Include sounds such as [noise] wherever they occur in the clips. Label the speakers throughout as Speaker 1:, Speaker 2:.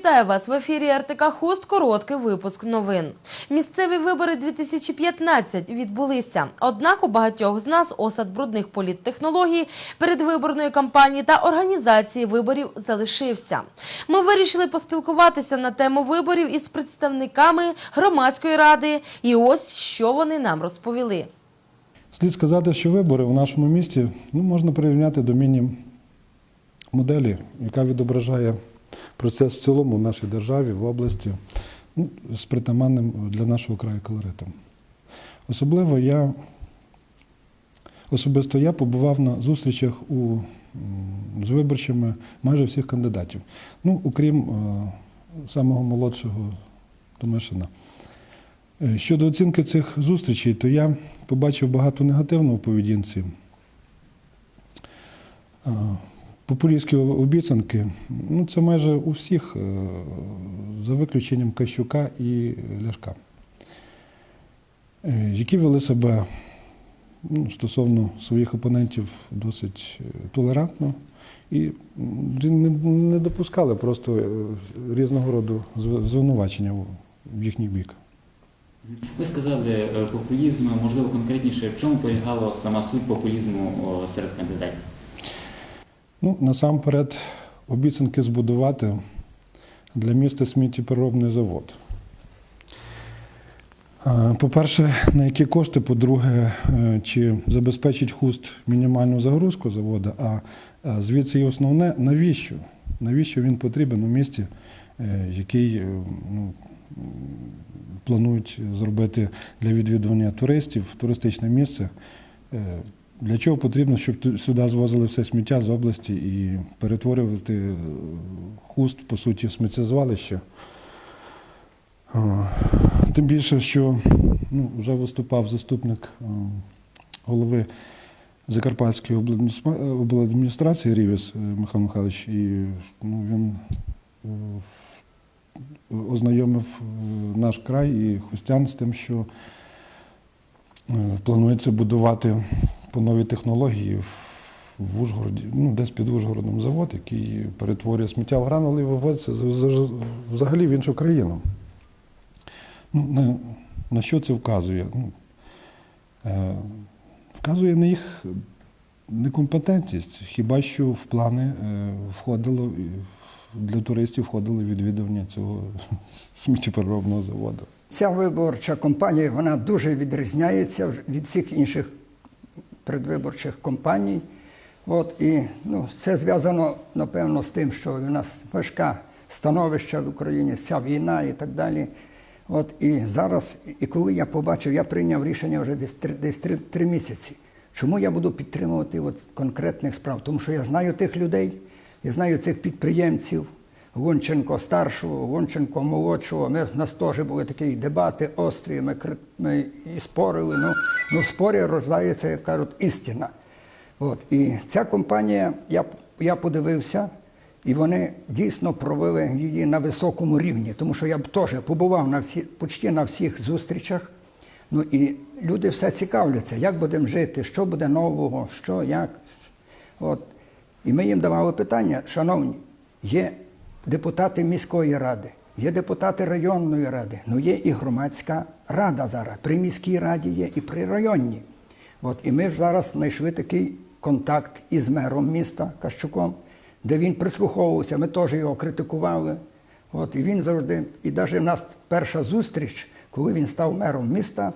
Speaker 1: Вітаю вас в ефірі РТК Хуст. Короткий випуск новин. Місцеві вибори 2015 відбулися. Однак у багатьох з нас осад брудних політтехнологій, передвиборної кампанії та організації виборів залишився. Ми вирішили поспілкуватися на тему виборів із представниками громадської ради. І ось що вони нам розповіли.
Speaker 2: Слід сказати, що вибори в нашому місті ну, можна порівняти до міні-моделі, яка відображає процес в цілому в нашій державі, в області, ну, з притаманним для нашого краю колоритом. Особливо я особисто я побував на зустрічах у, з виборчими майже всіх кандидатів. Ну, окрім е, самого молодшого Томишина. Е, Щодо оцінки цих зустрічей, то я побачив багато негативного у поведінці. Популістські обіцянки, ну це майже у всіх, е, за виключенням Кащука і Ляшка, е, які вели себе ну, стосовно своїх опонентів досить е, толерантно і не, допускали просто різного роду звинувачення в- їхній бік.
Speaker 3: Ви сказали популізм, можливо, конкретніше, в чому полягала сама суть популізму серед кандидатів?
Speaker 2: Ну, насамперед, обіцянки збудувати для міста сміттєпереробний завод. По-перше, на які кошти, по-друге, е, чи забезпечить хуст мінімальну загрузку заводу, а е, звідси і основне, навіщо? Навіщо він потрібен у місті, е, який ну, планують зробити для відвідування туристів, туристичне місце. Для чого потрібно, щоб сюди звозили все сміття з області і перетворювати е, хуст, по суті, в сміттєзвалище? Е, Тим більше, що ну, вже виступав заступник е, голови Закарпатської обладміністрації Рівіс Михайло Михайлович, і ну, він ознайомив наш край і хустян з тим, що планується будувати по новій технології в- Ужгороді, ну, десь під Ужгородом завод, який перетворює сміття в гранули і вивозиться взагалі в іншу країну. Ну, на, на що це вказує? Ну, е, вказує на їх некомпетентність, хіба що в плани е, входило для туристів входило відвідування цього [laughs] сміттєпереробного заводу.
Speaker 4: Ця виборча кампанія вона дуже відрізняється від всіх інших предвиборчих кампаній. От, і ну, це зв'язано, напевно, з тим, що у нас важке становище в Україні, ця війна і так далі. От, і зараз, і коли я побачив, я прийняв рішення вже десь три, десь три, три місяці. Чому я буду підтримувати от конкретних справ? Тому що я знаю тих людей, я знаю цих підприємців, Гонченко старшого, Гонченко молодшого. Ми, в нас теж були такі дебати острі, ми, ми і спорили. Ну, ну в спорі рождається, як кажуть, істина. От. І ця компанія, я, я подивився, і вони дійсно провели її на високому рівні, тому що я б теж побував на всі, почти на всіх зустрічах. Ну і люди все цікавляться, як будемо жити, що буде нового, що, як. От. І ми їм давали питання, шановні, є депутати міської ради, є депутати районної ради, ну є і громадська рада зараз. При міській раді є і при районній. От, і ми ж зараз знайшли такий контакт із мером міста Кащуком, де він прислуховувався, ми теж його критикували. От, і він завжди, і навіть в нас перша зустріч, коли він став мером міста,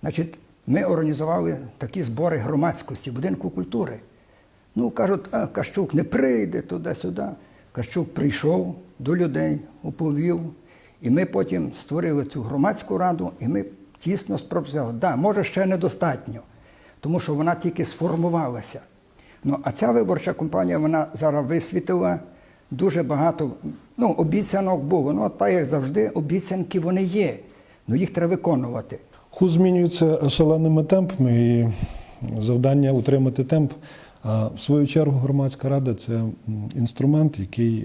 Speaker 4: значить, ми організували такі збори громадськості, будинку культури. Ну, кажуть, а Кащук не прийде туди-сюди. Кащук прийшов до людей, оповів. І ми потім створили цю громадську раду, і ми тісно спрацювали. Да, може, ще недостатньо, тому що вона тільки сформувалася. Ну, а ця виборча кампанія вона зараз висвітила дуже багато ну, обіцянок було. Ну, так як завжди, обіцянки вони є. Ну, їх треба виконувати.
Speaker 2: Хуз змінюється шаленими темпами і завдання утримати темп. В свою чергу громадська рада це інструмент, який е,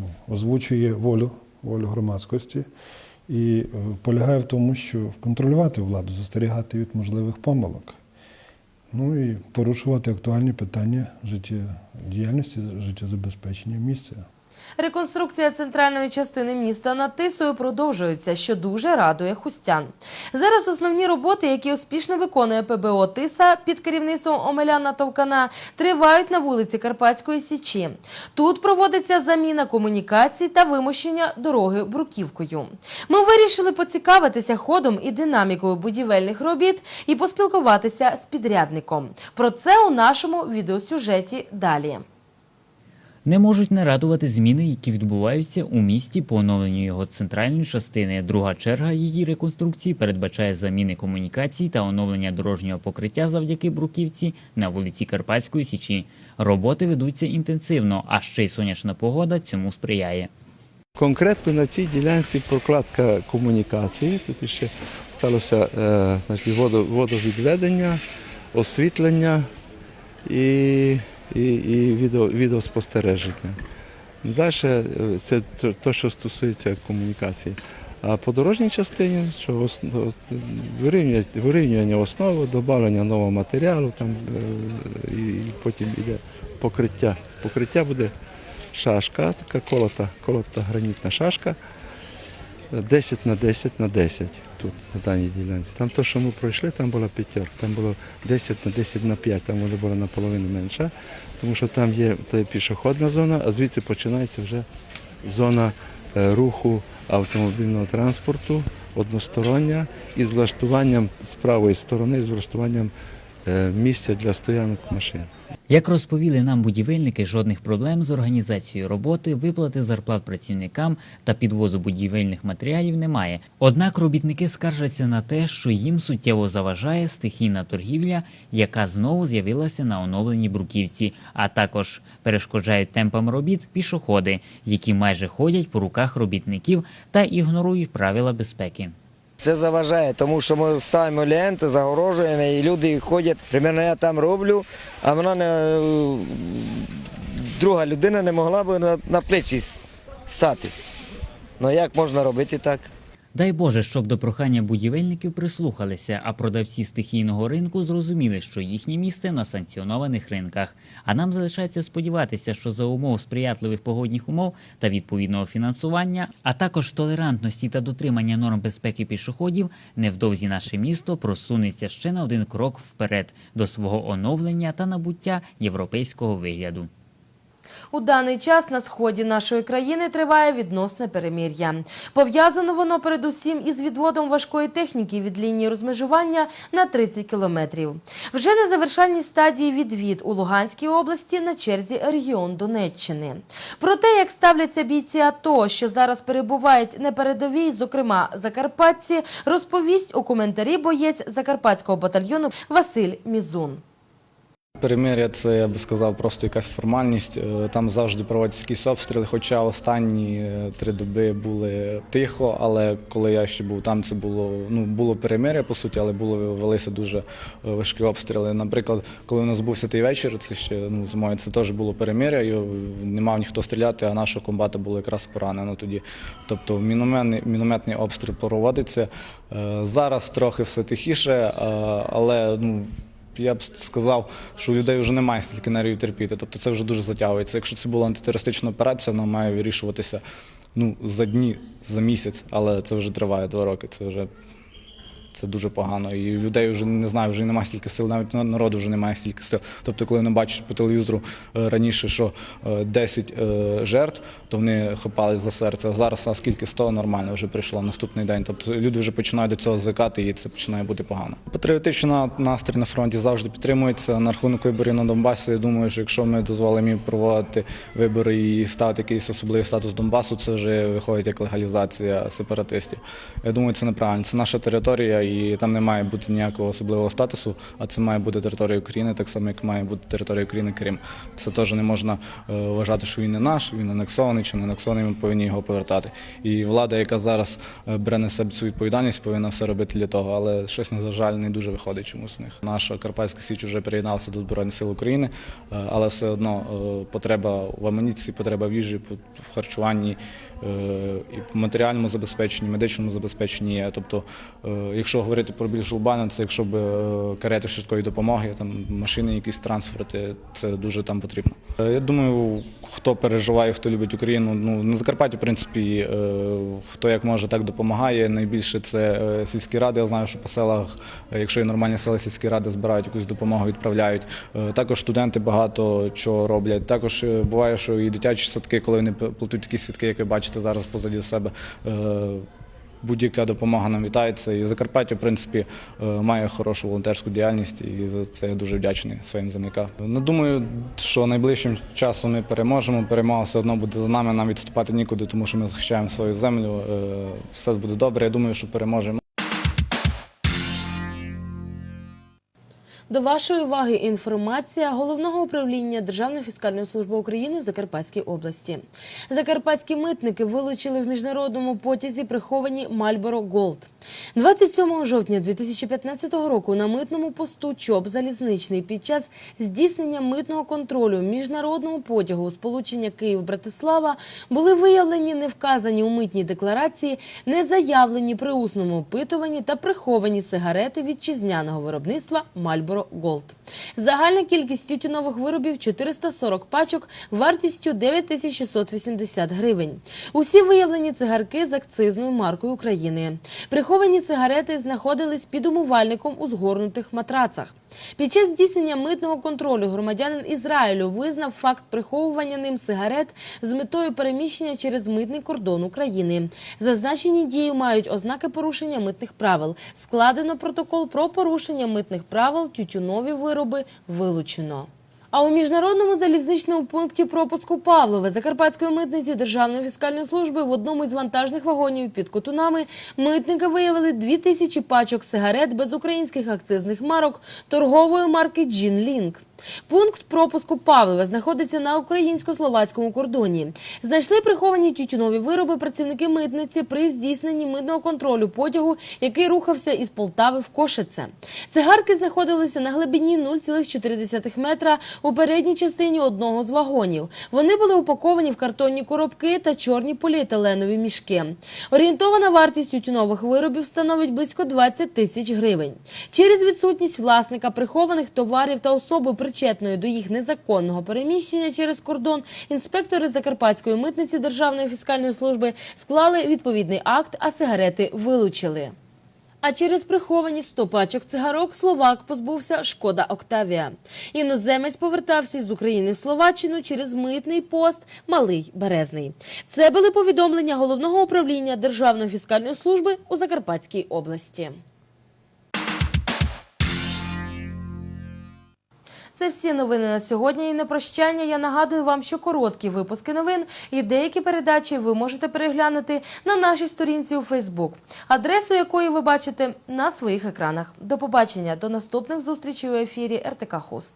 Speaker 2: ну, озвучує волю, волю громадськості і е, полягає в тому, що контролювати владу, застерігати від можливих помилок. Ну і порушувати актуальні питання життєдіяльності, життєзабезпечення місця.
Speaker 1: Реконструкція центральної частини міста над Тисою продовжується, що дуже радує хустян. Зараз основні роботи, які успішно виконує ПБО Тиса під керівництвом Омеляна Товкана, тривають на вулиці Карпатської Січі. Тут проводиться заміна комунікацій та вимощення дороги бруківкою. Ми вирішили поцікавитися ходом і динамікою будівельних робіт і поспілкуватися з підрядником. Про це у нашому відеосюжеті далі.
Speaker 5: Не можуть не радувати зміни, які відбуваються у місті по оновленню його центральної частини. Друга черга її реконструкції передбачає заміни комунікацій та оновлення дорожнього покриття завдяки бруківці на вулиці Карпатської Січі. Роботи ведуться інтенсивно, а ще й сонячна погода цьому сприяє.
Speaker 6: Конкретно на цій ділянці прокладка комунікації. Тут ще сталося е, значить, водовідведення, освітлення і, і, і відео, відеоспостереження. Далі це те, що стосується комунікації. А по дорожній частині, що вирівнювання, вирівнювання основи, додавання нового матеріалу, там, е, і потім йде покриття. Покриття буде шашка, така колота, колота гранітна шашка. 10 на 10 на 10 тут, на даній ділянці. Там те, що ми пройшли, там була п'ятерка, там було 10 на 10 на 5, там вони були наполовину менше, тому що там є то є пішохідна зона, а звідси починається вже зона е, руху автомобільного транспорту одностороння із влаштуванням з правої сторони, з влаштуванням місця для стоянок машин.
Speaker 5: Як розповіли нам будівельники, жодних проблем з організацією роботи, виплати зарплат працівникам та підвозу будівельних матеріалів немає. Однак робітники скаржаться на те, що їм суттєво заважає стихійна торгівля, яка знову з'явилася на оновленій бруківці, а також перешкоджають темпам робіт пішоходи, які майже ходять по руках робітників та ігнорують правила безпеки.
Speaker 7: Це заважає, тому що ми ставимо ленти, загорожуємо, і люди ходять. Примерно я там роблю, а вона не друга людина не могла б на, на плечі стати. Ну як можна робити так?
Speaker 5: Дай Боже, щоб до прохання будівельників прислухалися, а продавці стихійного ринку зрозуміли, що їхнє місце на санкціонованих ринках. А нам залишається сподіватися, що за умов сприятливих погодних умов та відповідного фінансування, а також толерантності та дотримання норм безпеки пішоходів, невдовзі наше місто просунеться ще на один крок вперед до свого оновлення та набуття європейського вигляду.
Speaker 1: У даний час на сході нашої країни триває відносне перемир'я. Пов'язано воно передусім із відводом важкої техніки від лінії розмежування на 30 кілометрів. Вже на завершальній стадії відвід у Луганській області на черзі регіон Донеччини. Про те, як ставляться бійці АТО, що зараз перебувають на передовій, зокрема закарпатці, розповість у коментарі боєць закарпатського батальйону Василь Мізун.
Speaker 8: Перемир'я це, я би сказав, просто якась формальність. Е, Там завжди проводяться якісь обстріли, хоча останні е, три доби були тихо, але коли я ще був там, це було ну було перемир'я, по суті, але було велися дуже е, важкі обстріли. Наприклад, коли у нас був святий вечір, це ще ну зимою, це теж було перемир'я, і не мав ніхто стріляти, а нашого комбата було якраз поранено тоді. Тобто мінометний, мінометний обстріл проводиться. Зараз трохи все тихіше, але ну я б сказав, що у людей вже немає стільки нервів терпіти. Тобто це вже дуже затягується. Якщо це була антитерористична операція, вона має вирішуватися ну, за дні, за місяць, але це вже триває два роки. Це вже це дуже погано. І людей вже не знаю, вже немає стільки сил, навіть на- народу вже немає стільки сил. Тобто, коли вони бачать по телевізору е, раніше, що е, 10 е, жертв, то вони хапались за серце. А зараз наскільки 100 нормально вже прийшло наступний день. Тобто люди вже починають до цього звикати, і це починає бути погано. Патріотичний настрій на фронті завжди підтримується. На рахунок виборів на Донбасі. Я думаю, що якщо ми дозволимо проводити вибори і ставити якийсь особливий статус Донбасу, це вже виходить як легалізація сепаратистів. Я думаю, це неправильно. Це наша територія, і там не має бути ніякого особливого статусу, а це має бути територія України, так само, як має бути територія України Крим. Це теж не можна е, вважати, що він не наш, він анексований чи не анексований, ми повинні його повертати. І влада, яка зараз е, бере на себе цю відповідальність, повинна все робити для того. Але щось, на жаль, не дуже виходить чомусь у них. Наша Карпатська Січ вже приєдналася до Збройних сил України, е, але все одно потреба в амуніції, потреба в їжі, в харчуванні і матеріальному забезпеченні, медичному забезпеченні. Тобто, якщо якщо говорити про більш глобально, це якщо б е, карети швидкої допомоги, там машини, якісь транспорти, це дуже там потрібно. Е, Я думаю, хто переживає, хто любить Україну, ну на Закарпатті, в принципі, е, хто як може, так допомагає. Найбільше це сільські ради. Я знаю, що по селах, якщо є нормальні села, сільські ради збирають якусь допомогу, відправляють. Також студенти багато чого роблять. Також буває, що і дитячі садки, коли вони платуть такі сітки, як ви бачите зараз позаді себе. Будь-яка допомога нам вітається. І Закарпаття, в принципі, е, має хорошу волонтерську діяльність, і за це я дуже вдячний своїм землякам. Ну, думаю, що найближчим часом ми переможемо. Перемога все одно буде за нами. Нам відступати нікуди, тому що ми захищаємо свою землю. Е, Все буде добре. Я думаю, що переможемо.
Speaker 1: До вашої уваги інформація головного управління Державної фіскальної служби України в Закарпатській області. Закарпатські митники вилучили в міжнародному потязі приховані Мальборо Голд. 27 жовтня 2015 року на митному посту ЧОП залізничний під час здійснення митного контролю міжнародного потягу сполучення Київ-Братислава були виявлені невказані у митній декларації, не заявлені при усному опитуванні та приховані сигарети вітчизняного виробництва Marlboro Gold. Загальна кількість тютюнових виробів 440 пачок вартістю 9680 гривень. Усі виявлені цигарки з акцизною маркою України. Приховані сигарети знаходились під умивальником у згорнутих матрацах. Під час здійснення митного контролю громадянин Ізраїлю визнав факт приховування ним сигарет з метою переміщення через митний кордон України. Зазначені дії мають ознаки порушення митних правил. Складено протокол про порушення митних правил, тютюнові вироби вилучено. А у міжнародному залізничному пункті пропуску Павлове Закарпатської митниці Державної фіскальної служби в одному із вантажних вагонів під Котунами митники виявили 2000 пачок сигарет без українських акцизних марок торгової марки Джін Лінк. Пункт пропуску Павлове знаходиться на українсько-словацькому кордоні. Знайшли приховані тютюнові вироби працівники митниці при здійсненні митного контролю потягу, який рухався із Полтави в Кошице. Цигарки знаходилися на глибині 0,4 метра у передній частині одного з вагонів. Вони були упаковані в картонні коробки та чорні поліетиленові мішки. Орієнтована вартість тютюнових виробів становить близько 20 тисяч гривень. Через відсутність власника прихованих товарів та особи причетної до їх незаконного переміщення через кордон, інспектори Закарпатської митниці Державної фіскальної служби склали відповідний акт, а сигарети вилучили. А через приховані 100 пачок цигарок словак позбувся шкода Октавія. Іноземець повертався з України в Словаччину через митний пост Малий Березний. Це були повідомлення головного управління Державної фіскальної служби у Закарпатській області. Це всі новини на сьогодні. І на прощання я нагадую вам, що короткі випуски новин і деякі передачі ви можете переглянути на нашій сторінці у Фейсбук, адресу якої ви бачите на своїх екранах. До побачення, до наступних зустрічей у ефірі РТК Хост.